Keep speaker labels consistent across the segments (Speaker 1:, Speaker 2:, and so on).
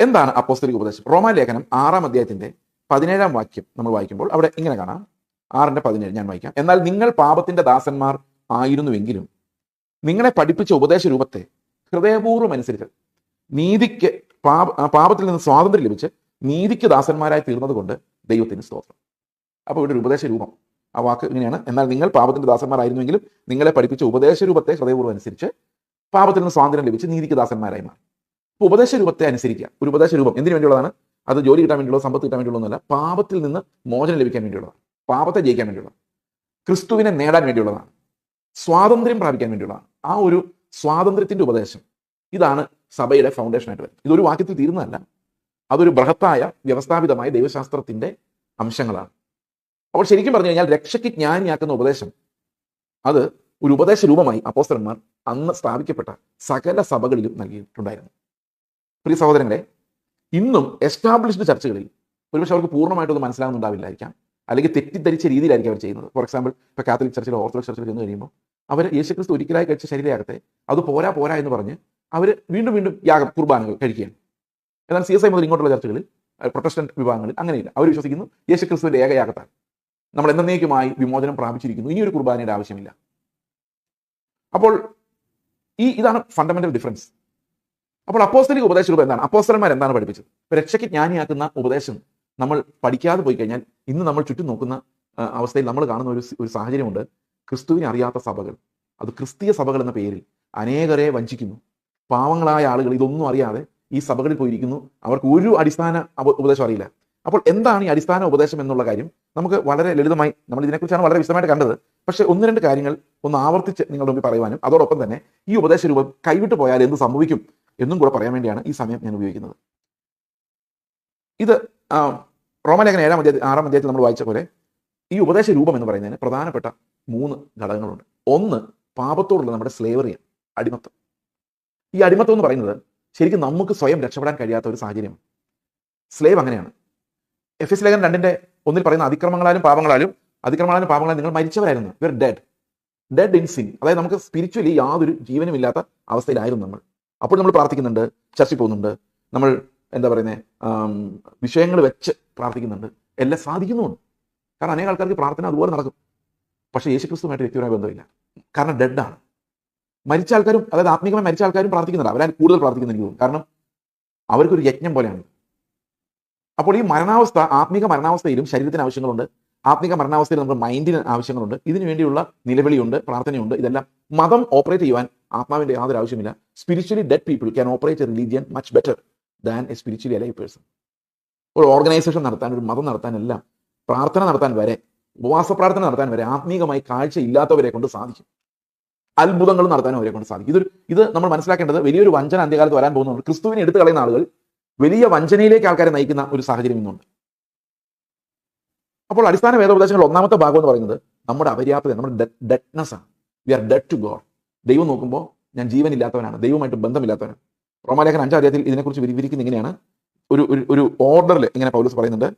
Speaker 1: എന്താണ് അപ്പോസ്തലിക ഉപദേശം? റോമാലേഖനം ആറാം അധ്യായത്തിന്റെ പതിനേഴാം വാക്യം നമ്മൾ വായിക്കുമ്പോൾ അവിടെ ഇങ്ങനെ കാണാം. ആറിന്റെ പതിനേഴ് ഞാൻ വായിക്കാം. എന്നാൽ നിങ്ങൾ പാപത്തിന്റെ ദാസന്മാർ ആയിരുന്നുവെങ്കിലും നിങ്ങളെ പഠിപ്പിച്ച ഉപദേശ രൂപത്തെ ഹൃദയപൂർവം അനുസരിച്ച് നീതിക്ക് പാപ പാപത്തിൽ നിന്ന് സ്വാതന്ത്ര്യം ലഭിച്ച് നീതിക്ക് ദാസന്മാരായി തീർന്നത് കൊണ്ട് ദൈവത്തിന് സ്തോത്രം. അപ്പോൾ ഇവിടെ ഒരു ഉപദേശ രൂപം. ആ വാക്ക് ഇങ്ങനെയാണ്. എന്നാൽ നിങ്ങൾ പാപത്തിന്റെ ദാസന്മാരായിരുന്നുവെങ്കിലും നിങ്ങളെ പഠിപ്പിച്ച ഉപദേശ രൂപത്തെ ഹൃദയപൂർവം അനുസരിച്ച് പാപത്തിൽ നിന്ന് സ്വാതന്ത്ര്യം ലഭിച്ച് നീതിക്ക് ദാസന്മാരായി മാറി. ഉപദേശ രൂപത്തെ അനുസരിക്കുക. ഒരു ഉപദേശ രൂപം എന്തിനു വേണ്ടിയുള്ളതാണ്? അത് ജോലി കിട്ടാൻ വേണ്ടിയുള്ള സമ്പത്ത് കിട്ടാൻ വേണ്ടിയുള്ളതല്ല പാപത്തിൽ നിന്ന് മോചനം ലഭിക്കാൻ വേണ്ടിയുള്ളതാണ്. പാപത്തെ ജയിക്കാൻ വേണ്ടിയുള്ളതാണ്. ക്രിസ്തുവിനെ നേടാൻ വേണ്ടിയുള്ളതാണ്. സ്വാതന്ത്ര്യം പ്രാപിക്കാൻ വേണ്ടിയുള്ളതാണ്. ആ ഒരു സ്വാതന്ത്ര്യത്തിന്റെ ഉപദേശം. ഇതാണ് സഭയുടെ ഫൗണ്ടേഷൻ ആയിട്ട് വരുന്നത്. ഇതൊരു വാക്യത്തിൽ തീരുന്നതല്ല. അതൊരു ബൃഹത്തായ വ്യവസ്ഥാപിതമായ ദൈവശാസ്ത്രത്തിന്റെ അംശങ്ങളാണ്. അപ്പോൾ ശരിക്കും പറഞ്ഞു കഴിഞ്ഞാൽ രക്ഷയ്ക്ക് ജ്ഞാനിയാക്കുന്ന ഉപദേശം അത് ഒരു ഉപദേശ രൂപമായി അപ്പോസ്തലന്മാർ അന്ന് സ്ഥാപിക്കപ്പെട്ട സകല സഭകളിലും നൽകിയിട്ടുണ്ടായിരുന്നു. പ്രിയ സഹോദരങ്ങളെ ഇന്നും എസ്റ്റാബ്ലിഷ്ഡ് ചർച്ചകളിൽ ഒരുപക്ഷെ അവർക്ക് പൂർണമായിട്ടൊന്നും മനസ്സിലാകുന്നുണ്ടാവില്ലായിരിക്കാം അല്ലെങ്കിൽ തെറ്റിദ്ധരിച്ച രീതിയിലായിരിക്കും അവർ ചെയ്യുന്നത്. ഫോർ എക്സാമ്പിൾ ഇപ്പോൾ കാത്തലിക് ചർച്ചിലോ ഓർത്തഡോക്സ് ചർച്ചിലോ ചെന്ന് കഴിയുമ്പോൾ അവർ യേശുക്രിസ്തു ഒരിക്കലായി കഴിച്ച ശരീരയാകത്തെ അത് പോരാ പോരാ എന്ന് പറഞ്ഞ് അവർ വീണ്ടും വീണ്ടും യാഗം കുർബാനകൾ കഴിക്കുകയാണ്. എന്നാൽ സി എസ് ഐ മുതൽ ഇങ്ങോട്ടുള്ള ചർച്ചകളിൽ പ്രൊട്ടസ്റ്റന്റ് വിഭാഗങ്ങളിൽ അങ്ങനെയില്ല. അവർ വിശ്വസിക്കുന്നു യേശുക്രിസ്തുവിന്റെ ഏകയാഗത്താണ്. നമ്മൾ എന്നേക്കുമായി വിമോചനം പ്രാപിച്ചിരിക്കുന്നു. ഇനിയൊരു കുർബാനയുടെ ആവശ്യമില്ല. അപ്പോൾ ഈ ഇതാണ് ഫണ്ടമെന്റൽ ഡിഫറൻസ് അപ്പോൾ അപ്പോസ്തലിക ഉപദേശ രൂപം എന്താണ്? അപ്പോസ്തലന്മാർ എന്താണ് പഠിപ്പിച്ചത്? രക്ഷയ്ക്ക് ജ്ഞാനിയാക്കുന്ന ഉപദേശം നമ്മൾ പഠിക്കാതെ പോയി കഴിഞ്ഞാൽ ഇന്ന് നമ്മൾ ചുറ്റും നോക്കുന്ന അവസ്ഥയിൽ നമ്മൾ കാണുന്ന ഒരു ഒരു സാഹചര്യമുണ്ട്. ക്രിസ്തുവിനെ അറിയാത്ത സഭകൾ. അത് ക്രിസ്തീയ സഭകൾ എന്ന പേരിൽ അനേകരെ വഞ്ചിക്കുന്നു. പാവങ്ങളായ ആളുകൾ ഇതൊന്നും അറിയാതെ ഈ സഭകളിൽ പോയിരിക്കുന്നു. അവർക്ക് ഒരു അടിസ്ഥാന ഉപദേശം അറിയില്ല. അപ്പോൾ എന്താണ് ഈ അടിസ്ഥാന ഉപദേശം എന്നുള്ള കാര്യം നമുക്ക് വളരെ ലളിതമായി നമ്മൾ ഇതിനെക്കുറിച്ചാണ് വളരെ വിശദമായിട്ട് കണ്ടത്. പക്ഷെ ഒന്ന് രണ്ട് കാര്യങ്ങൾ ഒന്ന് ആവർത്തിച്ച് നിങ്ങളുടെ മുമ്പിൽ പറയുവാനും അതോടൊപ്പം തന്നെ ഈ ഉപദേശ രൂപം കൈവിട്ട് പോയാൽ എന്ത് സംഭവിക്കും? എന്നും കൂടെ പറയാൻ വേണ്ടിയാണ് ഈ സമയം ഞാൻ ഉപയോഗിക്കുന്നത്. ഇത് റോമലേഖന ഏഴാം അധ്യായത്തിൽ ആറാം അധ്യായത്തിൽ നമ്മൾ വായിച്ച പോലെ ഈ ഉപദേശ രൂപം എന്ന് പറയുന്നതിന് പ്രധാനപ്പെട്ട മൂന്ന് ഘടകങ്ങളുണ്ട്. ഒന്ന് പാപത്തോടുള്ള നമ്മുടെ സ്ലേവറിയാണ് അടിമത്തം. ഈ അടിമത്തം എന്ന് പറയുന്നത് ശരിക്കും നമുക്ക് സ്വയം രക്ഷപ്പെടാൻ കഴിയാത്ത ഒരു സാഹചര്യം സ്ലേവ് അങ്ങനെയാണ്. എഫ് എസ് ലേഖനം രണ്ടിന്റെ ഒന്നിൽ പറയുന്ന അതിക്രമങ്ങളാലും പാപങ്ങളാലും അതിക്രമങ്ങളാലും പാപങ്ങളാലും നിങ്ങൾ മരിച്ചവരായിരുന്നു. ഇവർ ഡെഡ് ഡെഡ് ഇൻ സിൻ അതായത് നമുക്ക് സ്പിരിച്വലി യാതൊരു ജീവനും ഇല്ലാത്ത അവസ്ഥയിലായിരുന്നു നമ്മൾ. അപ്പോൾ നമ്മൾ പ്രാർത്ഥിക്കുന്നുണ്ട് ചർച്ചയിൽ പോകുന്നുണ്ട് നമ്മൾ എന്താ പറയുന്നത് വിഷയങ്ങൾ വെച്ച് പ്രാർത്ഥിക്കുന്നുണ്ട്. എല്ലാം സാധിക്കുന്നുമുണ്ട്. കാരണം അനേക ആൾക്കാർക്ക് പ്രാർത്ഥന അതുപോലെ നടക്കും. പക്ഷേ യേശുക്രിസ്തുമായിട്ട് വ്യക്തിപരമായ ബന്ധമില്ല. കാരണം ഡെഡാണ്. മരിച്ച ആൾക്കാരും അതായത് ആത്മീകമായി മരിച്ച ആൾക്കാരും പ്രാർത്ഥിക്കുന്നുണ്ട്. അവരാണ് കൂടുതൽ പ്രാർത്ഥിക്കുന്ന എനിക്ക് തോന്നുന്നു. കാരണം അവർക്കൊരു യജ്ഞം പോലെയാണ്. അപ്പോൾ ഈ മരണാവസ്ഥ ആത്മീക മരണാവസ്ഥയിലും ശരീരത്തിന് ആവശ്യങ്ങളുണ്ട്. ആത്മീക മരണാവസ്ഥയിൽ നമ്മുടെ മൈൻഡിന് ആവശ്യങ്ങളുണ്ട്. ഇതിനു വേണ്ടിയുള്ള നിലവിളിയുണ്ട് പ്രാർത്ഥനയുണ്ട്. ഇതെല്ലാം മതം ഓപ്പറേറ്റ് ചെയ്യുവാൻ ആത്മാവിന്റെ യാതൊരു ആവശ്യമില്ല spiritually dead people can operate a religion much better than a spiritually alive person ഒരു ഓർഗനൈസേഷൻ നടത്താൻ ഒരു മതം നടത്താൻ എല്ലാം പ്രാർത്ഥന നടത്താൻ വരെ ഉപവാസ പ്രാർത്ഥന നടത്താൻ വരെ ആത്മീകമായി കാഴ്ച ഇല്ലാത്തവരെ കൊണ്ട് സാധിക്കും. അത്ഭുതങ്ങൾ നടത്താനും അവരെ കൊണ്ട് സാധിക്കും. ഇതൊരു ഇത് നമ്മൾ മനസ്സിലാക്കേണ്ടത് വലിയൊരു വഞ്ചന അന്ത്യകാലത്ത് വരാൻ പോകുന്നുണ്ട്. ക്രിസ്തുവിനെ എടുത്തു കളയുന്ന ആളുകൾ വലിയ വഞ്ചനയിലേക്ക് ആൾക്കാരെ നയിക്കുന്ന ഒരു സാഹചര്യം ഇന്നുണ്ട്. അപ്പോൾ അടിസ്ഥാന വേദോപദേശങ്ങൾ ഒന്നാമത്തെ ഭാഗം എന്ന് പറയുന്നത് നമ്മുടെ അപര്യാപ്തത നമ്മുടെ ഡെറ്റ്നെസ് ആണ്. We are dead to God ദൈവം നോക്കുമ്പോൾ ഞാൻ ജീവനില്ലാത്തവനാണ് ദൈവമായിട്ട് ബന്ധമില്ലാത്തവനാണ്. റോമാലേഖൻ അഞ്ചാം അധ്യായത്തിൽ ഇതിനെക്കുറിച്ച് വിവരിക്കുന്ന ഇങ്ങനെയാണ്. ഒരു ഒരു ഓർഡറിൽ ഇങ്ങനെ പൗലോസ് പറയുന്നുണ്ട്.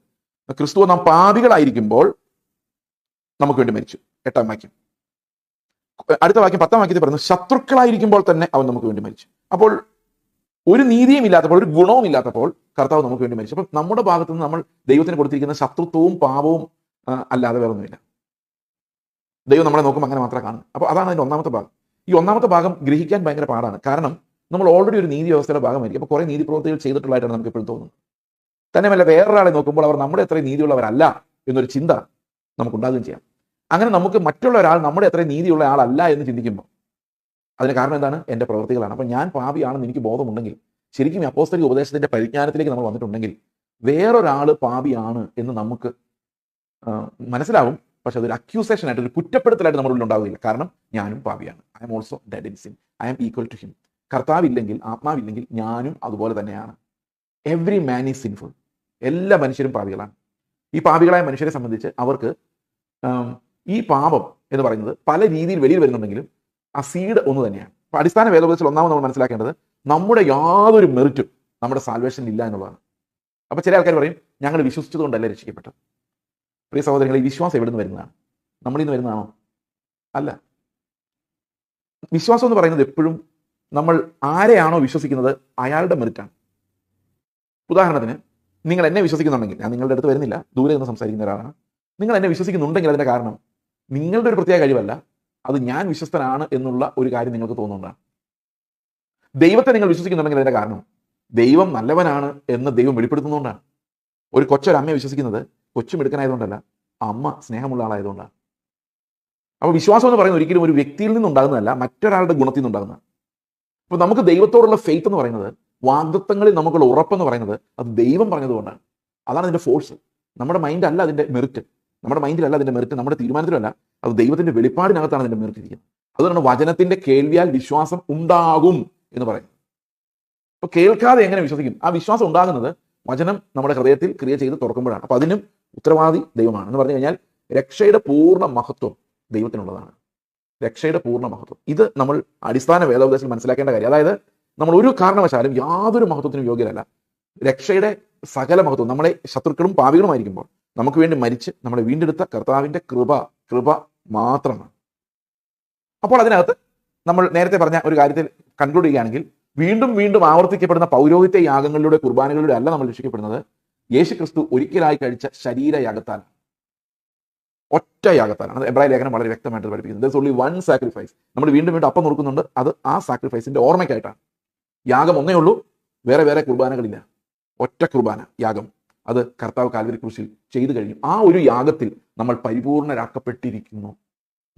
Speaker 1: ക്രിസ്തു നാം പാപികളായിരിക്കുമ്പോൾ നമുക്ക് വേണ്ടി മരിച്ചു. എട്ടാം വാക്യം. അടുത്ത വാക്യം പത്താം വാക്യത്തിൽ പറയുന്നു ശത്രുക്കളായിരിക്കുമ്പോൾ തന്നെ അവൻ നമുക്ക് വേണ്ടി മരിച്ചു. അപ്പോൾ ഒരു നീതിയും ഇല്ലാത്തപ്പോൾ ഒരു ഗുണവും ഇല്ലാത്തപ്പോൾ കർത്താവ് നമുക്ക് വേണ്ടി മരിച്ചു. അപ്പോൾ നമ്മുടെ ഭാഗത്ത് നിന്ന് നമ്മൾ ദൈവത്തിന് കൊടുത്തിരിക്കുന്ന ശത്രുത്വവും പാപവും അല്ലാതെ വേറൊന്നുമില്ല. ദൈവം നമ്മളെ നോക്കുമ്പോൾ അങ്ങനെ മാത്രമേ കാണുന്നു അപ്പോൾ അതാണ് അതിന്റെ ഒന്നാമത്തെ ഭാഗം. ഈ ഒന്നാമത്തെ ഭാഗം ഗ്രഹിക്കാൻ ഭയങ്കര പാടാണ്. കാരണം നമ്മൾ ഓൾറെഡി ഒരു നീതി വ്യവസ്ഥയുടെ ഭാഗമായിരിക്കും. അപ്പോൾ കുറേ നീതി പ്രവൃത്തികൾ ചെയ്തിട്ടുള്ളതായിട്ടാണ് നമുക്ക് എപ്പോഴും തോന്നുന്നത്. തന്നെയല്ല വേറൊരാളെ നോക്കുമ്പോൾ അവർ നമ്മുടെ അത്രയും നീതിയുള്ളവരല്ല എന്നൊരു ചിന്ത നമുക്കുണ്ടാകുകയും ചെയ്യാം. അങ്ങനെ നമുക്ക് മറ്റുള്ള ഒരാൾ നമ്മുടെ അത്രയും നീതിയുള്ള ആളല്ല എന്ന് ചിന്തിക്കുമ്പോൾ അതിന് കാരണം എന്താണ്? എന്റെ പ്രവൃത്തികളാണ്. അപ്പോൾ ഞാൻ പാപിയാണെന്ന് എനിക്ക് ബോധമുണ്ടെങ്കിൽ ശരിക്കും അപ്പോസ്തലിക ഉപദേശത്തിന്റെ പരിജ്ഞാനത്തിലേക്ക് നമ്മൾ വന്നിട്ടുണ്ടെങ്കിൽ വേറൊരാൾ പാപിയാണ് എന്ന് നമുക്ക് മനസ്സിലാവും. പക്ഷെ അതൊരു അക്യൂസേഷൻ ആയിട്ട് ഒരു കുറ്റപ്പെടുത്തലായിട്ട് നമ്മുടെ ഉള്ളിൽ ഉണ്ടാവുകയില്ല. കാരണം ഞാനും പാവിയാണ് I am also dead in sin I am equal to him കർത്താവില്ലെങ്കിൽ ആത്മാവില്ലെങ്കിൽ ഞാനും അതുപോലെ തന്നെയാണ്. എവ്രി മാൻ ഈസ് സിൻഫുൾ എല്ലാ മനുഷ്യരും പാപികളാണ്. ഈ പാപികളായ മനുഷ്യരെ സംബന്ധിച്ച് അവർക്ക് ഈ പാപം എന്ന് പറയുന്നത് പല രീതിയിൽ വെളിയിൽ വരുന്നുണ്ടെങ്കിലും ആ സീഡ് ഒന്ന് തന്നെയാണ്. അപ്പം അടിസ്ഥാന വേദോപദേശത്തിൽ ഒന്നാമത് നമ്മൾ മനസ്സിലാക്കേണ്ടത് നമ്മുടെ യാതൊരു മെറിറ്റും നമ്മുടെ സാൽവേഷൻ ഇല്ല എന്നുള്ളതാണ്. അപ്പോൾ ചില ആൾക്കാർ പറയും ഞങ്ങൾ വിശ്വസിച്ചതുകൊണ്ടല്ല രക്ഷിക്കപ്പെട്ടത്. പ്രിയ സഹോദരങ്ങളെ വിശ്വാസം എവിടെ നിന്ന് വരുന്നതാണ്? നമ്മളിൽ നിന്ന് വരുന്നതാണോ? അല്ല. വിശ്വാസം എന്ന് പറയുന്നത് എപ്പോഴും നമ്മൾ ആരെയാണോ വിശ്വസിക്കുന്നത് അയാളുടെ മെറിറ്റാണ് ഉദാഹരണത്തിന് നിങ്ങൾ എന്നെ വിശ്വസിക്കുന്നുണ്ടെങ്കിൽ ഞാൻ നിങ്ങളുടെ അടുത്ത് വരുന്നില്ല ദൂരെ നിന്ന് സംസാരിക്കുന്ന ഒരാളാണ്. നിങ്ങൾ എന്നെ വിശ്വസിക്കുന്നുണ്ടെങ്കിൽ അതിന്റെ കാരണം നിങ്ങളുടെ ഒരു പ്രത്യേക കഴിവല്ല അത് ഞാൻ വിശ്വസ്തനാണ് എന്നുള്ള ഒരു കാര്യം നിങ്ങൾക്ക് തോന്നുന്നതാണ്. ദൈവത്തെ നിങ്ങൾ വിശ്വസിക്കുന്നുണ്ടെങ്കിൽ അതിന്റെ കാരണം ദൈവം നല്ലവനാണ് എന്ന് ദൈവം വെളിപ്പെടുത്തുന്നതുകൊണ്ടാണ്. ഒരു കൊച്ചൊരമ്മയെ വിശ്വസിക്കുന്നത് കൊച്ചു മിടുക്കനായതുകൊണ്ടല്ല അമ്മ സ്നേഹമുള്ള ആളായതുകൊണ്ടാണ് അപ്പോൾ വിശ്വാസം എന്ന് പറയുന്നത് ഒരിക്കലും ഒരു വ്യക്തിയിൽ നിന്നുണ്ടാകുന്നതല്ല മറ്റൊരാളുടെ ഗുണത്തിൽ നിന്നുണ്ടാകുന്നതാണ് അപ്പോൾ നമുക്ക് ദൈവത്തോടുള്ള ഫെയ്ത്ത് എന്ന് പറയുന്നത് വാഗ്ദത്വങ്ങളിൽ നമുക്കുള്ള ഉറപ്പെന്ന് പറയുന്നത് അത് ദൈവം പറഞ്ഞതുകൊണ്ടാണ് അതാണ് അതിന്റെ ഫോഴ്സ് നമ്മുടെ മൈൻഡ് അല്ല അതിന്റെ മെറിറ്റ് നമ്മുടെ മൈൻഡിലല്ല അതിന്റെ മെറിറ്റ് നമ്മുടെ തീരുമാനത്തിലല്ല അത് ദൈവത്തിന്റെ വെളിപ്പാടിനകത്താണ് അതിന്റെ മെറിറ്റ് ഇരിക്കുന്നത്. അതുകൊണ്ടാണ് വചനത്തിന്റെ കേൾവിയാൽ വിശ്വാസം ഉണ്ടാകും എന്ന് പറയുന്നത്. അപ്പോൾ കേൾക്കാതെ എങ്ങനെ വിശ്വസിക്കും? ആ വിശ്വാസം ഉണ്ടാകുന്നത് വചനം നമ്മുടെ ഹൃദയത്തിൽ ക്രിയ ചെയ്ത് തുറക്കുമ്പോഴാണ്. അപ്പോൾ അതിനും ഉത്തരവാദി ദൈവമാണ്. എന്ന് പറഞ്ഞു കഴിഞ്ഞാൽ രക്ഷയുടെ പൂർണ മഹത്വം ദൈവത്തിനുള്ളതാണ്. രക്ഷയുടെ പൂർണ മഹത്വം. ഇത് നമ്മൾ അടിസ്ഥാന വേദോപദേശത്തിൽ മനസ്സിലാക്കേണ്ട കാര്യം. അതായത് നമ്മൾ ഒരു കാരണവശാലും യാതൊരു മഹത്വത്തിനും യോഗ്യരല്ല. രക്ഷയുടെ സകല മഹത്വം നമ്മളെ ശത്രുക്കളും പാവികളുമായിരിക്കുമ്പോൾ നമുക്ക് വേണ്ടി മരിച്ച് നമ്മളെ വീണ്ടെടുത്ത കർത്താവിന്റെ കൃപ കൃപ മാത്രമാണ്. അപ്പോൾ അതിനകത്ത് നമ്മൾ നേരത്തെ പറഞ്ഞ ഒരു കാര്യത്തിൽ കൺക്ലൂഡ് ചെയ്യുകയാണെങ്കിൽ വീണ്ടും വീണ്ടും ആവർത്തിക്കപ്പെടുന്ന പൗരോഹിത്യ യാഗങ്ങളിലൂടെ കുർബാനകളിലൂടെ അല്ല നമ്മൾ രക്ഷിക്കപ്പെടുന്നത്. യേശു ക്രിസ്തു ഒരിക്കലായി കഴിച്ച ശരീരയാഗത്താൽ ഒറ്റ യാഗത്താലാണ് അത് എബ്രാഹിം ലേഖനം വളരെ വ്യക്തമായിട്ട് പഠിപ്പിക്കുന്നത് ദസ് ഓൺലി വൺ സാക്രിഫൈസ് നമ്മൾ വീണ്ടും വീണ്ടും അപ്പം നോക്കുന്നുണ്ട് അത് ആ സാക്രിഫൈസിന്റെ ഓർമ്മയ്ക്കായിട്ടാണ്. യാഗം ഒന്നേ ഉള്ളൂ. വേറെ വേറെ കുർബാനകളില്ല. ഒറ്റ കുർബാന യാഗം. അത് കർത്താവ് കാൽവരി ക്രൂശിൽ ചെയ്തു കഴിഞ്ഞു. ആ ഒരു യാഗത്തിൽ നമ്മൾ പരിപൂർണരാക്കപ്പെട്ടിരിക്കുന്നു.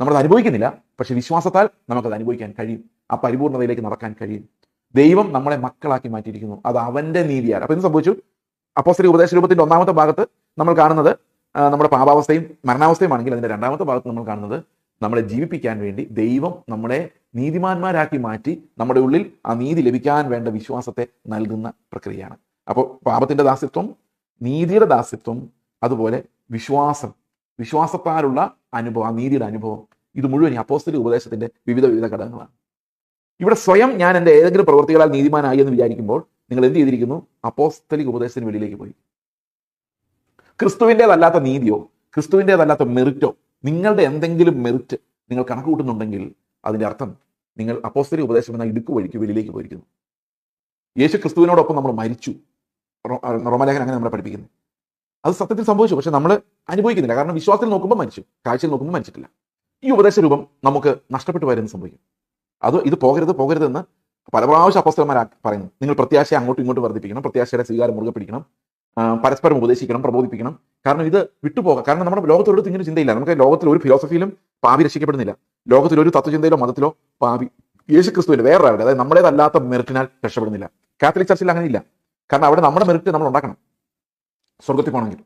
Speaker 1: നമ്മളത് അനുഭവിക്കുന്നില്ല. പക്ഷെ വിശ്വാസത്താൽ നമുക്കത് അനുഭവിക്കാൻ കഴിയും. ആ പരിപൂർണതയിലേക്ക് നടക്കാൻ കഴിയും. ദൈവം നമ്മളെ മക്കളാക്കി മാറ്റിയിരിക്കുന്നു. അത് അവന്റെ നീതിയാണ്. അപ്പൊ എന്ത് സംഭവിച്ചു? അപ്പോസ്തലിക ഉപദേശ രൂപത്തിന്റെ ഒന്നാമത്തെ ഭാഗത്ത് നമ്മൾ കാണുന്നത് നമ്മുടെ പാപാവസ്ഥയും മരണാവസ്ഥയുമാണെങ്കിൽ അതിന്റെ രണ്ടാമത്തെ ഭാഗത്ത് നമ്മൾ കാണുന്നത് നമ്മളെ ജീവിപ്പിക്കാൻ വേണ്ടി ദൈവം നമ്മളെ നീതിമാന്മാരാക്കി മാറ്റി നമ്മുടെ ഉള്ളിൽ ആ നീതി ലഭിക്കാൻ വേണ്ട വിശ്വാസത്തെ നൽകുന്ന പ്രക്രിയയാണ്. അപ്പോൾ പാപത്തിന്റെ ദാസ്യത്വം നീതിയുടെ ദാസ്യത്വം അതുപോലെ വിശ്വാസം വിശ്വാസത്താലുള്ള അനുഭവം ആ നീതിയുടെ അനുഭവം ഇത് മുഴുവൻ ഈ അപ്പോസ്തലിക ഉപദേശത്തിന്റെ വിവിധ വിവിധ ഘടകങ്ങളാണ്. ഇവിടെ സ്വയം ഞാൻ എന്റെ ഏതെങ്കിലും പ്രവൃത്തികളാൽ നീതിമാനായി എന്ന് വിചാരിക്കുമ്പോൾ നിങ്ങൾ എന്ത് ചെയ്തിരിക്കുന്നു? അപ്പോസ്തലിക് ഉപദേശത്തിന് വെളിയിലേക്ക് പോയി. ക്രിസ്തുവിന്റെതല്ലാത്ത നീതിയോ ക്രിസ്തുവിന്റെതല്ലാത്ത മെറിറ്റോ നിങ്ങളുടെ എന്തെങ്കിലും മെറിറ്റ് നിങ്ങൾ കണക്ക് കൂട്ടുന്നുണ്ടെങ്കിൽ അതിന്റെ അർത്ഥം നിങ്ങൾ അപ്പോസ്തലിക് ഉപദേശം എന്ന ഇടുക്ക് വഴിക്ക് വെളിയിലേക്ക് പോയിരിക്കുന്നു. യേശു ക്രിസ്തുവിനോടൊപ്പം നമ്മൾ മരിച്ചു. റോമലേഖൻ അങ്ങനെ നമ്മളെ പഠിപ്പിക്കുന്നു. അത് സത്യത്തിൽ സംഭവിച്ചു. പക്ഷെ നമ്മൾ അനുഭവിക്കുന്നില്ല. കാരണം വിശ്വാസത്തിൽ നോക്കുമ്പോൾ മരിച്ചു. കാഴ്ചയിൽ നോക്കുമ്പോൾ മരിച്ചിട്ടില്ല. ഈ ഉപദേശ രൂപം നമുക്ക് നഷ്ടപ്പെട്ടു വരുന്ന സംഭവിക്കും. അത് ഇത് പോകരുത് പോകരുത് എന്ന് പല പ്രാവശ്യം അപ്പസ്തലന്മാർ പറയുന്നു നിങ്ങൾ പ്രത്യാശയെ അങ്ങോട്ടും ഇങ്ങോട്ടും വർദ്ധിപ്പിക്കണം പ്രത്യാശയുടെ സ്വീകാരം മുറുകെ പിടിക്കണം പരസ്പരം ഉപദേശിക്കണം പ്രബോധിപ്പിക്കണം. കാരണം ഇത് വിട്ടുപോകാം. കാരണം നമ്മുടെ ലോകത്തൊരിടത്ത് ഇങ്ങനെ ചിന്തയില്ല. നമുക്ക് ലോകത്തിൽ ഒരു ഫിലോസഫിയിലും പാവി രക്ഷിക്കപ്പെടുന്നില്ല. ലോകത്തിൽ ഒരു തത്വചിന്തയിലോ മതത്തിലോ പാവി യേശു ക്രിസ്തുവിന്റെ വേറൊരാളുടെ അതായത് നമ്മുടേതല്ലാത്ത മെറിറ്റിനാൽ രക്ഷപ്പെടുന്നില്ല. കാത്തലിക് ചർച്ചിൽ അങ്ങനെ ഇല്ല കാരണം അവിടെ നമ്മുടെ മെറിറ്റ് നമ്മൾ ഉണ്ടാക്കണം സ്വർഗത്തിൽ പോകണമെങ്കിൽ.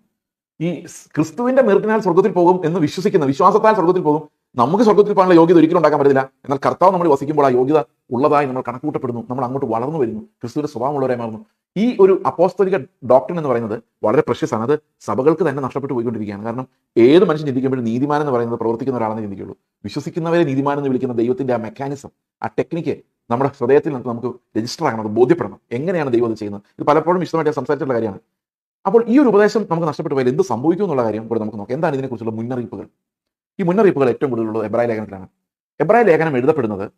Speaker 1: ഈ ക്രിസ്തുവിന്റെ മെറിറ്റിനാൽ സ്വർഗത്തിൽ പോകും എന്ന് വിശ്വസിക്കുന്ന വിശ്വാസത്താൽ സ്വർഗത്തിൽ പോകും നമുക്ക് സ്വർഗത്തിൽ പോകാനുള്ള യോഗ്യത ഒരിക്കലും ഉണ്ടാക്കാൻ പറ്റില്ല എന്നാൽ കർത്താവ് നമ്മൾ വസിക്കുമ്പോൾ ആ യോഗ്യത ഉള്ളതായി നമ്മൾ കണക്കൂട്ടപ്പെടുന്നു നമ്മൾ അങ്ങോട്ട് വളർന്നു വരുന്നു ക്രിസ്തുവിന്റെ സ്വഭാവമുള്ളവരെ മാറുന്നു. ഈ ഒരു അപ്പോസ്തലിക ഡോക്ടർ എന്ന് പറയുന്നത് വളരെ പ്രശസ്തമാണ് അത് സഭകൾക്ക് തന്നെ നഷ്ടപ്പെട്ടു പോയിക്കൊണ്ടിരിക്കുകയാണ്. കാരണം ഏത് മനുഷ്യൻ ചിന്തിക്കുമ്പോഴും നീതിമാൻ എന്ന് പറയുന്നത് പ്രവർത്തിക്കുന്ന ഒരാളെന്ന് ചിന്തിക്കുള്ളൂ വിശ്വസിക്കുന്നവരെ നീതിമാൻ എന്ന് വിളിക്കുന്ന ദൈവത്തിന്റെ ആ മെക്കാനിസം ആ ടെക്നിക്ക് നമ്മുടെ ഹൃദയത്തിൽ നമുക്ക് രജിസ്റ്റർ ആകണം അത് ബോധ്യപ്പെടണം. എങ്ങനെയാണ് ദൈവം അത് ചെയ്യുന്നത്? ഇത് പലപ്പോഴും വിശദമായിട്ട് സംസാരിച്ചിട്ടുള്ള കാര്യമാണ്. അപ്പോൾ ഈ ഒരു ഉപദേശം നമുക്ക് നഷ്ടപ്പെട്ടു പോയാൽ എന്ത് സംഭവിക്കും എന്നുള്ള കാര്യം കൂടെ നമുക്ക് നോക്കാം. എന്താണ് ഇതിനെക്കുറിച്ചുള്ള മുന്നറിയിപ്പുകൾ? ഈ മുന്നറിയിപ്പുകൾ ഏറ്റവും കൂടുതലുള്ളത് എബ്രായ ലേഖനത്തിലാണ്. എബ്രായ ലേഖനം എഴുതപ്പെടുന്നത്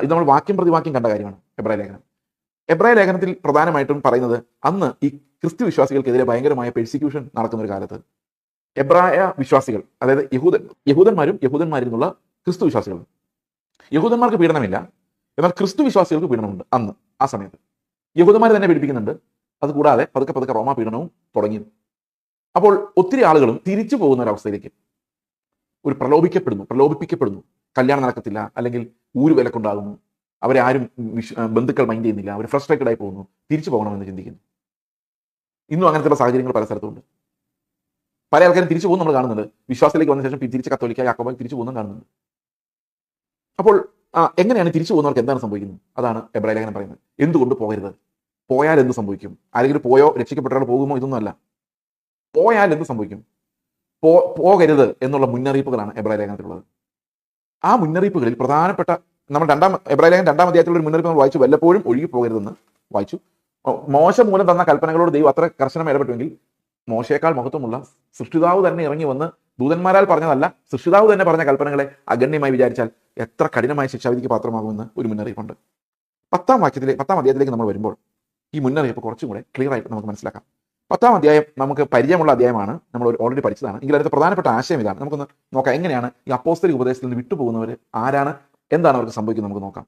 Speaker 1: ഇത് നമ്മൾ വാക്യം പ്രതിവാക്യം കണ്ട കാര്യമാണ് എബ്രായ ലേഖനം. എബ്രായ ലേഖനത്തിൽ പ്രധാനമായിട്ടും പറയുന്നത് അന്ന് ഈ ക്രിസ്തു വിശ്വാസികൾക്കെതിരെ ഭയങ്കരമായ പെർസിക്യൂഷൻ നടക്കുന്ന ഒരു കാലത്ത് എബ്രായ വിശ്വാസികൾ അതായത് യഹൂദൻ യഹൂദന്മാരും യഹൂദന്മാരിൽ നിന്നുള്ള ക്രിസ്തു വിശ്വാസികളും. യഹൂദന്മാർക്ക് പീഡനമില്ല. എന്നാൽ ക്രിസ്തു വിശ്വാസികൾക്ക് പീഡനമുണ്ട് അന്ന് ആ സമയത്ത്. യഹൂദന്മാർ തന്നെ പീഡിപ്പിക്കുന്നുണ്ട്. അതുകൂടാതെ പതുക്കെ പതുക്കെ റോമാ പീഡനവും തുടങ്ങി അപ്പോൾ ഒത്തിരി ആളുകളും തിരിച്ചു പോകുന്ന ഒരു അവസ്ഥയിലേക്ക് ഒരു പ്രലോഭിക്കപ്പെടുന്നു പ്രലോഭിപ്പിക്കപ്പെടുന്നു. കല്യാണം നടക്കത്തില്ല അല്ലെങ്കിൽ ഊര് വിലക്കുണ്ടാകുന്നു അവരെ ആരും ബന്ധുക്കൾ മൈൻഡ് ചെയ്യുന്നില്ല. അവർ ഫ്രസ്ട്രേറ്റഡ് ആയി പോകുന്നു. തിരിച്ചു പോകണമെന്ന് ചിന്തിക്കുന്നു. ഇന്നും അങ്ങനത്തെ സാഹചര്യങ്ങൾ പല സ്ഥലത്തുണ്ട് പല ആൾക്കാരും തിരിച്ചു പോകുന്ന നമ്മൾ കാണുന്നുണ്ട്. വിശ്വാസത്തിലേക്ക് വന്ന ശേഷം തിരിച്ച് കത്തോലിക്ക യാക്കോബായി തിരിച്ചു പോകുന്നു കാണുന്നുണ്ട്. അപ്പോൾ എങ്ങനെയാണ് തിരിച്ചു പോകുന്നവർക്ക് എന്താണ് സംഭവിക്കുന്നത്? അതാണ് എബ്രാഹിം ലേഖനം പറയുന്നത്. എന്തുകൊണ്ട് പോകരുത്? പോയാൽ എന്ത് സംഭവിക്കും? ആരെങ്കിലും പോയോ രക്ഷിക്കപ്പെട്ടവർ പോകുമോ? ഇതൊന്നും അല്ല. പോയാൽ എന്ത് സംഭവിക്കും? പോ പോകരുത് എന്നുള്ള മുന്നറിയിപ്പുകളാണ് എബ്രാഹിം ലേഖനത്തിലുള്ളത്. ആ മുന്നറിയിപ്പുകളിൽ പ്രധാനപ്പെട്ട നമ്മൾ രണ്ടാം എബ്രാഹിം രണ്ടാം അധ്യായത്തിലുള്ള ഒരു മുന്നറിയിപ്പ് നമ്മൾ വായിച്ചു വല്ലപ്പോഴും ഒഴുകി പോകരുതെന്ന് വായിച്ചു. മോശ മൂലം തന്ന കൽപ്പനകളോട് ദൈവം അത്ര കർശനം ഇടപെട്ടുവെങ്കിൽ മോശയേക്കാൾ മഹത്വമുള്ള സൃഷ്ടിതാവ് തന്നെ ഇറങ്ങി വന്ന് ദൂതന്മാരാൽ പറഞ്ഞതല്ല സൃഷ്ടിതാവ് തന്നെ പറഞ്ഞ കൽപ്പനകളെ അഗണ്യമായി വിചാരിച്ചാൽ എത്ര കഠിനമായ ശിക്ഷാവിധിക്ക് പാത്രമാകുമെന്ന് ഒരു മുന്നറിയിപ്പുണ്ട്. പത്താം വാക്യത്തിലെ പത്താം അധ്യായത്തിലേക്ക് നമ്മൾ വരുമ്പോൾ ഈ മുന്നറിയിപ്പ് കുറച്ചും കൂടെ ക്ലിയർ ആയിട്ട് നമുക്ക് മനസ്സിലാക്കാം. പത്താം അധ്യായം നമുക്ക് പരിചയമുള്ള അധ്യായമാണ്. നമ്മൾ ഓൾറെഡി പഠിച്ചതാണ്. എങ്കിൽ അതിന്റെ പ്രധാനപ്പെട്ട ആശയം ഇതാണ്. നമുക്കൊന്ന് നോക്കാം. എങ്ങനെയാണ് ഈ അപ്പോസ്തലിക ഉപദേശത്തിൽ നിന്ന് വിട്ടുപോകുന്നവർ ആരാണ്? എന്താണ് അവർക്ക് സംഭവിക്കുന്നത്? നമുക്ക് നോക്കാം.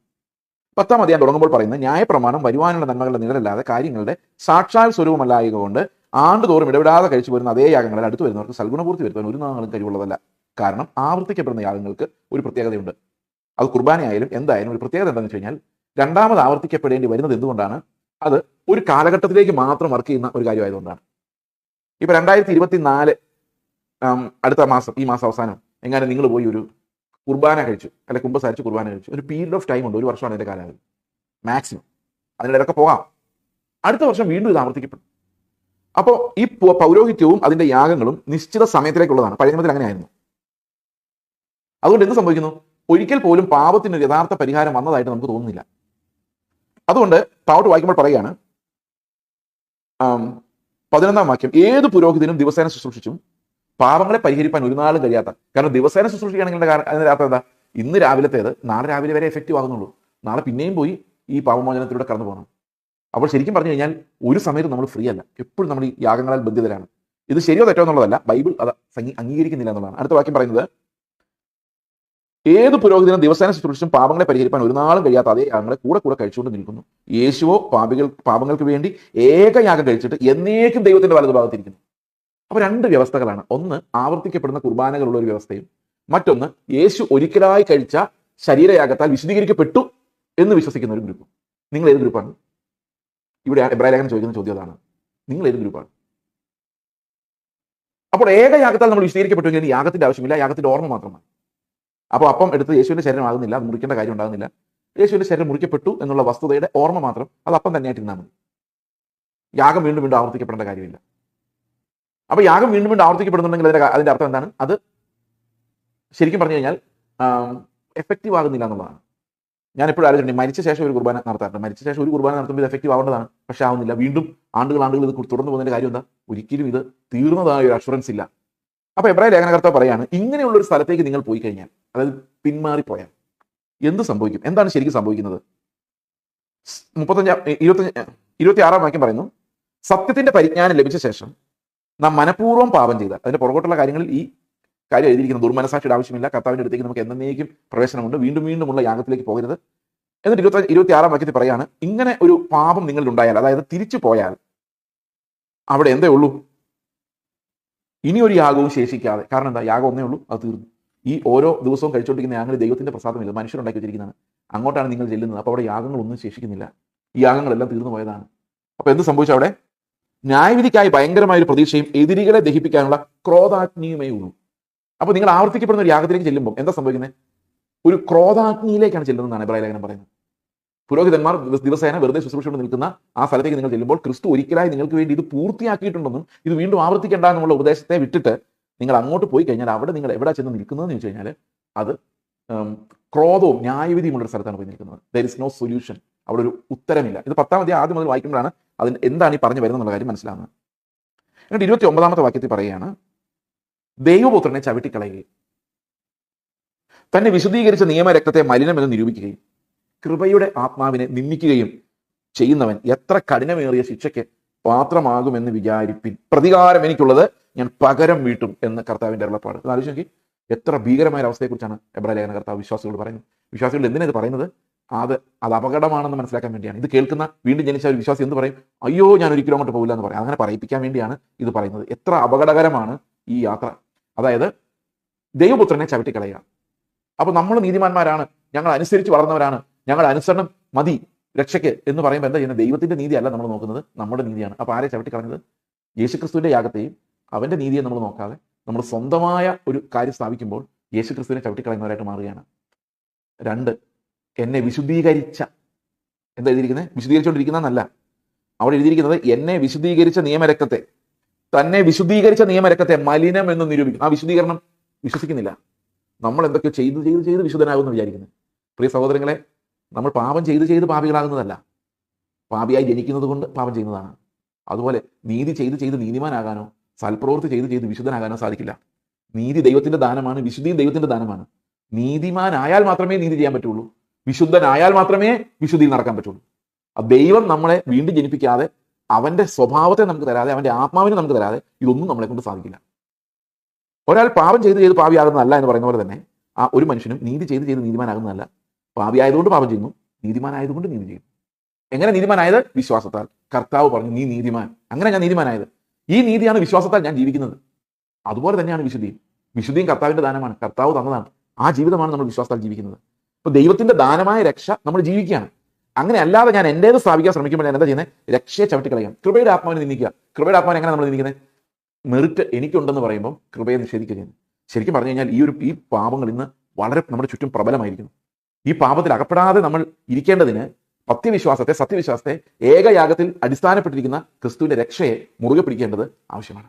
Speaker 1: പത്താം അധ്യായം തുടങ്ങുമ്പോൾ പറയുന്നത് ന്യായപ്രമാണം വരുവാനുള്ള നന്മകളുടെ നിഴലല്ലാതെ കാര്യങ്ങളുടെ സാക്ഷാൽ സ്വരൂപമല്ലായതുകൊണ്ട് ആണ്ടുതോറും ഇടപെടാതെ കഴിച്ചു വരുന്ന അതേ യാഗങ്ങളിൽ അടുത്ത് വരുന്നവർക്ക് സൽഗുണപൂർത്തി വരുത്താൻ ഒരു നാളും കഴിവുള്ളതല്ല. കാരണം ആവർത്തിക്കപ്പെടുന്ന യാഗങ്ങൾക്ക് ഒരു പ്രത്യേകതയുണ്ട്. അത് കുർബാനയായാലും എന്തായാലും ഒരു പ്രത്യേകത എന്താണെന്ന് വെച്ച് കഴിഞ്ഞാൽ രണ്ടാമത് ആവർത്തിക്കപ്പെടേണ്ടി വരുന്നത് എന്തുകൊണ്ടാണ്? അത് ഒരു കാലഘട്ടത്തിലേക്ക് മാത്രം വർക്ക് ചെയ്യുന്ന ഒരു കാര്യമായതുകൊണ്ടാണ്. ഇപ്പൊ രണ്ടായിരത്തി ഇരുപത്തി നാല് അടുത്ത മാസം ഈ മാസം അവസാനം എങ്ങനെ നിങ്ങൾ പോയി ഒരു കുർബാന കഴിച്ചു അല്ലെ കുമ്പസാരിച്ച് കുർബാന കഴിച്ചു ഒരു പീരീഡ് ഓഫ് ടൈം ഉണ്ട് ഒരു വർഷമാണ് അതിന്റെ കാലാവധി മാക്സിമം അതിനിടയിലൊക്കെ പോകാം. അടുത്ത വർഷം വീണ്ടും ഇത് ആവർത്തിക്കപ്പെടും. അപ്പോൾ ഈ പൗരോഹിത്യവും അതിന്റെ യാഗങ്ങളും നിശ്ചിത സമയത്തിലേക്കുള്ളതാണ് പഴയ നിയമത്തിൽ അങ്ങനെയായിരുന്നു. അതുകൊണ്ട് എന്ത് സംഭവിക്കുന്നു? ഒരിക്കൽ പോലും പാപത്തിന് യഥാർത്ഥ പരിഹാരം വന്നതായിട്ട് നമുക്ക് തോന്നുന്നില്ല. അതുകൊണ്ട് പാവട്ട് വായിക്കുമ്പോൾ പറയുകയാണ് പതിനൊന്നാം വാക്യം ഏത് പുരോഹിതനും ദിവസേന ശുശ്രൂഷിച്ചും പാപങ്ങളെ പരിഹരിപ്പാൻ ഒരു നാളും കഴിയാത്ത കാരണം ദിവസേന ശുശ്രൂഷിക്കുകയാണെങ്കിൽ അതിന്റെ അർത്ഥം എന്താ? ഇന്ന് രാവിലത്തേത് നാളെ രാവിലെ വരെ എഫക്റ്റീവ് ആകുന്നുള്ളൂ. നാളെ പിന്നെയും പോയി ഈ പാപമോചനത്തിലൂടെ കടന്നു പോകണം. അപ്പോൾ ശരിക്കും പറഞ്ഞു കഴിഞ്ഞാൽ ഒരു സമയത്ത് നമ്മൾ ഫ്രീ അല്ല. എപ്പോഴും നമ്മൾ ഈ യാഗങ്ങളാൽ ബന്ധിതരാണ്. ഇത് ശരിയോ തെറ്റോ എന്നുള്ളതല്ല. ബൈബിൾ അത് അംഗീകരിക്കുന്നില്ല എന്നുള്ളതാണ്. അടുത്ത വാക്യം പറയുന്നത് ഏത് പുരോഹിതനും ദിവസേന ശുശ്രൂഷിച്ചും പാപങ്ങളെ പരിഹരിപ്പാൻ ഒരു നാളും കഴിയാത്ത അതേ യാഗങ്ങളെ കൂടെ കൂടെ കഴിച്ചുകൊണ്ട് നിൽക്കുന്നു. യേശുവോ പാപികൾ പാപങ്ങൾക്ക് വേണ്ടി ഏകയാഗം കഴിച്ചിട്ട് എന്നേക്കും ദൈവത്തിന്റെ വലതുഭാഗത്തിരിക്കുന്നു അപ്പൊ രണ്ട് വ്യവസ്ഥകളാണ്. ഒന്ന് ആവർത്തിക്കപ്പെടുന്ന കുർബാനകളുള്ള ഒരു വ്യവസ്ഥയും. മറ്റൊന്ന് യേശു ഒരിക്കലായി കഴിച്ച ശരീരയാഗത്താൽ വിശദീകരിക്കപ്പെട്ടു എന്ന് വിശ്വസിക്കുന്ന ഒരു ഗ്രൂപ്പ്. നിങ്ങൾ ഏത് ഗ്രൂപ്പാണ്? ഇവിടെ എബ്രാഹിം ചോദിക്കുന്ന ചോദ്യം അതാണ്. നിങ്ങൾ ഏത് ഗ്രൂപ്പാണ്? അപ്പോൾ ഏകയാഗത്താൽ നമ്മൾ വിശദീകരിക്കപ്പെട്ടുവെങ്കിൽ ഇനി യാഗത്തിന്റെ ആവശ്യമില്ല. യാഗത്തിന്റെ ഓർമ്മ മാത്രമാണ്. അപ്പോൾ അപ്പം എടുത്ത് യേശുവിന്റെ ശരീരം ആകുന്നില്ല അത് മുറിക്കേണ്ട കാര്യം ഉണ്ടാകുന്നില്ല. യേശുവിന്റെ ശരീരം മുറിക്കപ്പെട്ടു എന്നുള്ള വസ്തുതയുടെ ഓർമ്മ മാത്രം അത് അപ്പം തന്നെയായിട്ട് ഇരുന്നാൽ മതി. യാഗം വീണ്ടും വീണ്ടും ആവർത്തിക്കപ്പെടേണ്ട കാര്യമില്ല. അപ്പൊ യാഗം വീണ്ടും വീണ്ടും ആവർത്തിക്കപ്പെടുന്നുണ്ടെങ്കിൽ അതിന്റെ അതിന്റെ അർത്ഥം എന്താണ്? അത് ശരിക്കും പറഞ്ഞു കഴിഞ്ഞാൽ എഫക്റ്റീവ് ആകുന്നില്ല എന്നുള്ളതാണ്. ഞാൻ എപ്പോഴും ആലോചിച്ചിട്ടുണ്ട് മരിച്ച ശേഷം ഒരു കുർബാന നടത്താറുണ്ട്. മരിച്ച ശേഷം ഒരു കുർബാന നടത്തുമ്പോൾ ഇത് എഫക്റ്റീവ് ആവേണ്ടതാണ്. പക്ഷെ ആവുന്നില്ല. വീണ്ടും ആണ്ടുകൾ ആണ്ടുകൾ ഇത് തുടർന്ന് പോകുന്നതിന്റെ കാര്യം എന്താ? ഒരിക്കലും ഇത് തീർന്നതായ ഒരു അഷുറൻസ് ഇല്ല. അപ്പൊ എബ്രാഹിം ലേഖനകർത്താവ് പറയാണ് ഇങ്ങനെയുള്ള ഒരു സ്ഥലത്തേക്ക് നിങ്ങൾ പോയി കഴിഞ്ഞാൽ അതായത് പിന്മാറിപ്പോയാൽ എന്ത് സംഭവിക്കും? എന്താണ് ശരിക്കും സംഭവിക്കുന്നത്? മുപ്പത്തഞ്ചാം ഇരുപത്തഞ്ച് ഇരുപത്തി ആറാം വാക്യം പറയുന്നു സത്യത്തിന്റെ പരിജ്ഞാനം ലഭിച്ച ശേഷം നാം മനഃപൂർവം പാപം ചെയ്താൽ അതിന്റെ പുറകോട്ടുള്ള കാര്യങ്ങളിൽ ഈ കാര്യം എഴുതിയിരിക്കുന്ന ദുർമനസാക്ഷിയുടെ ആവശ്യമില്ല കർത്താവിന്റെ അടുത്തേക്ക് നമുക്ക് എന്നേക്കും പ്രവേശനമുണ്ട് വീണ്ടും വീണ്ടും ഉള്ള യാഗത്തിലേക്ക് പോകരുത്. എന്നിട്ട് ഇരുപത്തി ഇരുപത്തി ആറാം വാക്യത്തിൽ പറയാണ് ഇങ്ങനെ ഒരു പാപം നിങ്ങളിൽ ഉണ്ടായാൽ അതായത് തിരിച്ചു പോയാൽ അവിടെ എന്തേ ഉള്ളൂ? ഇനി ഒരു യാഗവും ശേഷിക്കാതെ കാരണം എന്താ? യാഗം ഒന്നേ ഉള്ളൂ അത് തീർന്നു. ഈ ഓരോ ദിവസവും കഴിച്ചുകൊണ്ടിരിക്കുന്ന യാഗങ്ങൾ ദൈവത്തിന്റെ പ്രസാദമില്ല മനുഷ്യരുണ്ടാക്കി വെച്ചിരിക്കുന്നതാണ്. അങ്ങോട്ടാണ് നിങ്ങൾ ചെല്ലുന്നത്. അപ്പോൾ അവിടെ യാഗങ്ങളൊന്നും ശേഷിക്കുന്നില്ല. ഈ യാഗങ്ങളെല്ലാം തീർന്നു പോയതാണ്. അപ്പൊ എന്ത് സംഭവിച്ചു അവിടെ? ന്യായവിധിക്കായി ഭയങ്കരമായ ഒരു പ്രതീക്ഷയും എതിരികളെ ദഹിപ്പിക്കാനുള്ള ക്രോധാഗ്നിയുമേ ഉള്ളൂ. അപ്പൊ നിങ്ങൾ ആവർത്തിക്കപ്പെടുന്ന ഒരു യാഗത്തിലേക്ക് ചെല്ലുമ്പോൾ എന്താ സംഭവിക്കുന്നത്? ഒരു ക്രോധാഗ്നിയിലേക്കാണ് ചെല്ലുന്നതാണ് ഇബ്രാഹിം ലേഖനം പറയുന്നത്. പുരോഹിതന്മാർ ദിവ- ദിവസേന വെറുതെ ശുശ്രൂഷയോട് നിൽക്കുന്ന ആ സ്ഥലത്തേക്ക് നിങ്ങൾ ചെല്ലുമ്പോൾ ക്രിസ്തു ഒരിക്കലായി നിങ്ങൾക്ക് വേണ്ടി ഇത് പൂർത്തിയാക്കിയിട്ടുണ്ടെന്നും ഇത് വീണ്ടും ആവർത്തിക്കേണ്ട എന്നുള്ള ഉപദേശത്തെ വിട്ടിട്ട് നിങ്ങൾ അങ്ങോട്ട് പോയി കഴിഞ്ഞാൽ അവിടെ നിങ്ങൾ എവിടെ ചെന്ന് നിൽക്കുന്നതെന്ന് ചോദിച്ചു കഴിഞ്ഞാൽ അത് ക്രോധവും ന്യായവിധിയും ഉള്ള ഒരു സ്ഥലത്താണ് പോയി നിൽക്കുന്നത്. ദർ ഇസ് നോ സൊല്യൂഷൻ അവിടെ ഒരു ഉത്തരമില്ല. ഇത് പത്താമത്തെ ആദ്യം മുതൽ വായിക്കുമ്പോഴാണ് അതിന് എന്താണ് ഈ പറഞ്ഞു വരുന്നത് എന്നുള്ള കാര്യം മനസ്സിലാവുന്നത്. എന്നിട്ട് ഇരുപത്തി ഒമ്പതാമത്തെ വാക്യത്തിൽ പറയുകയാണ് ദൈവപുത്രനെ ചവിട്ടിക്കളയുകയും തന്നെ വിശദീകരിച്ച നിയമരക്തത്തെ മലിനമെന്ന് നിരൂപിക്കുകയും കൃപയുടെ ആത്മാവിനെ നിന്ദിക്കുകയും ചെയ്യുന്നവൻ എത്ര കഠിനമേറിയ ശിക്ഷയ്ക്ക് പാത്രമാകുമെന്ന് വിചാരിപ്പിൻ. പ്രതികാരം എനിക്കുള്ളത് ഞാൻ പകരം വീട്ടും എന്ന് കർത്താവിന്റെ അരുളപ്പാട്. അത് നോക്കി. എത്ര ഭീകരമായ അവസ്ഥയെക്കുറിച്ചാണ് എബ്രാഹിം ലേഖന കർത്താവ് വിശ്വാസികൾ പറയുന്നത്. വിശ്വാസികൾ എന്തിനാണ് ഇത് പറയുന്നത്? അത് അത് അപകടമാണെന്ന് മനസ്സിലാക്കാൻ വേണ്ടിയാണ്. ഇത് കേൾക്കുന്ന വീണ്ടും ജനിച്ച ഒരു വിശ്വാസി എന്ത് പറയും? അയ്യോ ഞാൻ ഒരിക്കലും അങ്ങോട്ട് പോകില്ല എന്ന് പറയും. അങ്ങനെ പറയിപ്പിക്കാൻ വേണ്ടിയാണ് ഇത് പറയുന്നത്. എത്ര അപകടകരമാണ് ഈ യാത്ര. അതായത് ദൈവപുത്രനെ ചവിട്ടിക്കളയുക. അപ്പൊ നമ്മൾ നീതിമാന്മാരാണ്. ഞങ്ങൾ അനുസരിച്ച് വളർന്നവരാണ്. ഞങ്ങൾ അനുസരണം മതി രക്ഷയ്ക്ക് എന്ന് പറയുമ്പോൾ എന്താ ചെയ്യുന്നത്? ദൈവത്തിന്റെ നീതിയല്ല നമ്മൾ നോക്കുന്നത് നമ്മുടെ നീതിയാണ്. അപ്പൊ ആരെ ചവിട്ടി കളഞ്ഞത്? യേശുക്രിസ്തുവിന്റെ യാഗത്തെയും അവന്റെ നീതിയെ നമ്മൾ നോക്കാതെ നമ്മൾ സ്വന്തമായ ഒരു കാര്യം സ്ഥാപിക്കുമ്പോൾ യേശുക്രിസ്തുവിനെ ചവിട്ടിക്കളയുന്നവരായിട്ട് മാറുകയാണ്. രണ്ട് എന്നെ വിശുദ്ധീകരിച്ച എന്താ എഴുതിയിരിക്കുന്നത്? വിശുദ്ധീകരിച്ചുകൊണ്ടിരിക്കുന്നതെന്നല്ല. അവിടെ എഴുതിയിരിക്കുന്നത് എന്നെ വിശുദ്ധീകരിച്ച നിയമരക്തത്തെ തന്നെ വിശുദ്ധീകരിച്ച നിയമരക്തത്തെ മലിനം എന്ന് നിരൂപിക്കും. ആ വിശുദ്ധീകരണം വിശ്വസിക്കുന്നില്ല. നമ്മൾ എന്തൊക്കെയോ ചെയ്ത് ചെയ്ത് ചെയ്ത് വിശുദ്ധനാകുമെന്ന് വിചാരിക്കുന്നത് പ്രിയ സഹോദരങ്ങളെ നമ്മൾ പാപം ചെയ്ത് ചെയ്ത് പാപികളാകുന്നതല്ല. പാപിയായി ജനിക്കുന്നത് കൊണ്ട് പാപം ചെയ്യുന്നതാണ്. അതുപോലെ നീതി ചെയ്ത് ചെയ്ത് നീതിമാനാകാനോ സൽപ്രവൃത്തി ചെയ്ത് ചെയ്ത് വിശുദ്ധനാകാനോ സാധിക്കില്ല. നീതി ദൈവത്തിന്റെ ദാനമാണ് വിശുദ്ധിയും ദൈവത്തിന്റെ ദാനമാണ്. നീതിമാനായാൽ മാത്രമേ നീതി ചെയ്യാൻ പറ്റുള്ളൂ. വിശുദ്ധനായാൽ മാത്രമേ വിശുദ്ധിയിൽ നടക്കാൻ പറ്റുള്ളൂ. ദൈവം നമ്മളെ വീണ്ടും ജനിപ്പിക്കാതെ അവന്റെ സ്വഭാവത്തെ നമുക്ക് തരാതെ അവന്റെ ആത്മാവിനെ നമുക്ക് തരാതെ ഇതൊന്നും നമ്മളെ കൊണ്ട് സാധിക്കില്ല. ഒരാൾ പാപം ചെയ്ത് ചെയ്ത് പാപിയാകുന്നതല്ല എന്ന് പറയുന്ന പോലെ തന്നെ ആ ഒരു മനുഷ്യനും നീതി ചെയ്ത് ചെയ്ത് നീതിമാനാകുന്നതല്ല. പാപിയായതുകൊണ്ട് പാപം ചെയ്യുന്നു നീതിമാനായതുകൊണ്ട് നീതി ചെയ്യുന്നു. എങ്ങനെ നീതിമാനായത്? വിശ്വാസത്താൽ. കർത്താവ് പറഞ്ഞു നീ നീതിമാൻ. അങ്ങനെ ഞാൻ നീതിമാനായത്. ഈ നീതിയാണ് വിശ്വാസത്താൽ ഞാൻ ജീവിക്കുന്നത്. അതുപോലെ തന്നെയാണ് വിശുദ്ധിയും. വിശുദ്ധിയും കർത്താവിന്റെ ദാനമാണ്. കർത്താവ് തന്നതാണ്. ആ ജീവിതമാണ് നമ്മൾ വിശ്വാസത്താൽ ജീവിക്കുന്നത്. അപ്പൊ ദൈവത്തിന്റെ ദാനമായ രക്ഷ നമ്മൾ ജീവിക്കുകയാണ്. അങ്ങനെ അല്ലാതെ ഞാൻ എന്റേത് സ്ഥാപിക്കാൻ ശ്രമിക്കുമ്പോൾ ഞാൻ എന്താ ചെയ്യുന്നത് രക്ഷയെ ചവിട്ടി കളയാം കൃപയുടെ ആത്മാവിനെ നിന്ദിക്കുക. കൃപയുടെ ആത്മാവിനെ എങ്ങനെ നമ്മൾ നിന്ദിക്കുന്നത് മെറിറ്റ് എനിക്കുണ്ടെന്ന് പറയുമ്പോൾ കൃപയെ നിഷേധിക്കുകയാണ് ശരിക്കും പറഞ്ഞു കഴിഞ്ഞാൽ ഈ ഒരു ഈ പാപങ്ങൾ ഇന്ന് വളരെ നമ്മുടെ ചുറ്റും പ്രബലമായിരിക്കുന്നു. ഈ പാപത്തിൽ അകപ്പെടാതെ നമ്മൾ ഇരിക്കേണ്ടതിന് പത്യവിശ്വാസത്തെ സത്യവിശ്വാസത്തെ ഏകയാഗത്തിൽ അടിസ്ഥാനപ്പെട്ടിരിക്കുന്ന ക്രിസ്തുവിന്റെ രക്ഷയെ മുറുകെ പിടിക്കേണ്ടത് ആവശ്യമാണ്.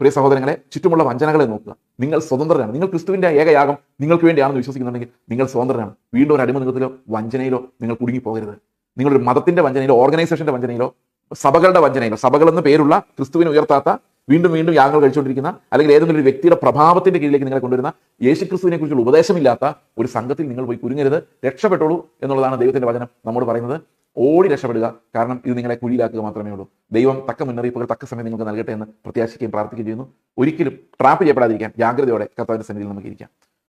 Speaker 1: പ്രിയ സഹോദരങ്ങളെ ചുറ്റുമുള്ള വഞ്ചനകളെ നോക്കുക. നിങ്ങൾ സ്വതന്ത്രരാണ്. നിങ്ങൾ ക്രിസ്തുവിന്റെ ഏകയാഗം നിങ്ങൾക്ക് വേണ്ടിയാണെന്ന് വിശ്വസിക്കുന്നുണ്ടെങ്കിൽ നിങ്ങൾ സ്വതന്ത്രരാണ്. വീണ്ടും ഒരു അടിമനിഗത്തിലോ വഞ്ചനയിലോ നിങ്ങൾ കുടുങ്ങി പോകരുത് നിങ്ങളൊരു മതത്തിന്റെ വഞ്ചനയിലോ ഓർഗനൈസേഷന്റെ വഞ്ചനയിലോ സഭകളുടെ വഞ്ചനയിലോ സഭകൾ എന്ന പേരുള്ള ക്രിസ്തുവിനെ ഉയർത്താത്ത വീണ്ടും വീണ്ടും യാഗങ്ങൾ കഴിച്ചുകൊണ്ടിരിക്കുന്ന അല്ലെങ്കിൽ ഏതെങ്കിലും ഒരു വ്യക്തിയുടെ പ്രഭാവത്തിന്റെ കീഴിലേക്ക് നിങ്ങളെ കൊണ്ടുവരുന്ന യേശു ക്രിസ്തുവിനെ കുറിച്ചുള്ള ഉപദേശമില്ലാത്ത ഒരു സംഘത്തിൽ നിങ്ങൾ പോയി കുരുങ്ങരുത് രക്ഷപ്പെട്ടോളൂ എന്നുള്ളതാണ് ദൈവത്തിന്റെ വചനം നമ്മോട് പറയുന്നത്. ഓടി രക്ഷപ്പെടുക. കാരണം ഇത് നിങ്ങളെ കുഴിയിലാക്കുക മാത്രമേ ഉള്ളൂ. ദൈവം തക്ക മുന്നറിയിപ്പുകൾ തക്ക സമയം നിങ്ങൾക്ക് നൽകട്ടെ എന്ന് പ്രത്യാശിക്കുകയും പ്രാർത്ഥിക്കുകയും ചെയ്യുന്നു. ഒരിക്കലും ട്രാപ്പ് ചെയ്യപ്പെടാതിരിക്കാൻ ജാഗ്രതയോടെ കർത്താവിന്റെ സന്നിധിയിൽ നമുക്ക് ഇരിക്കാം.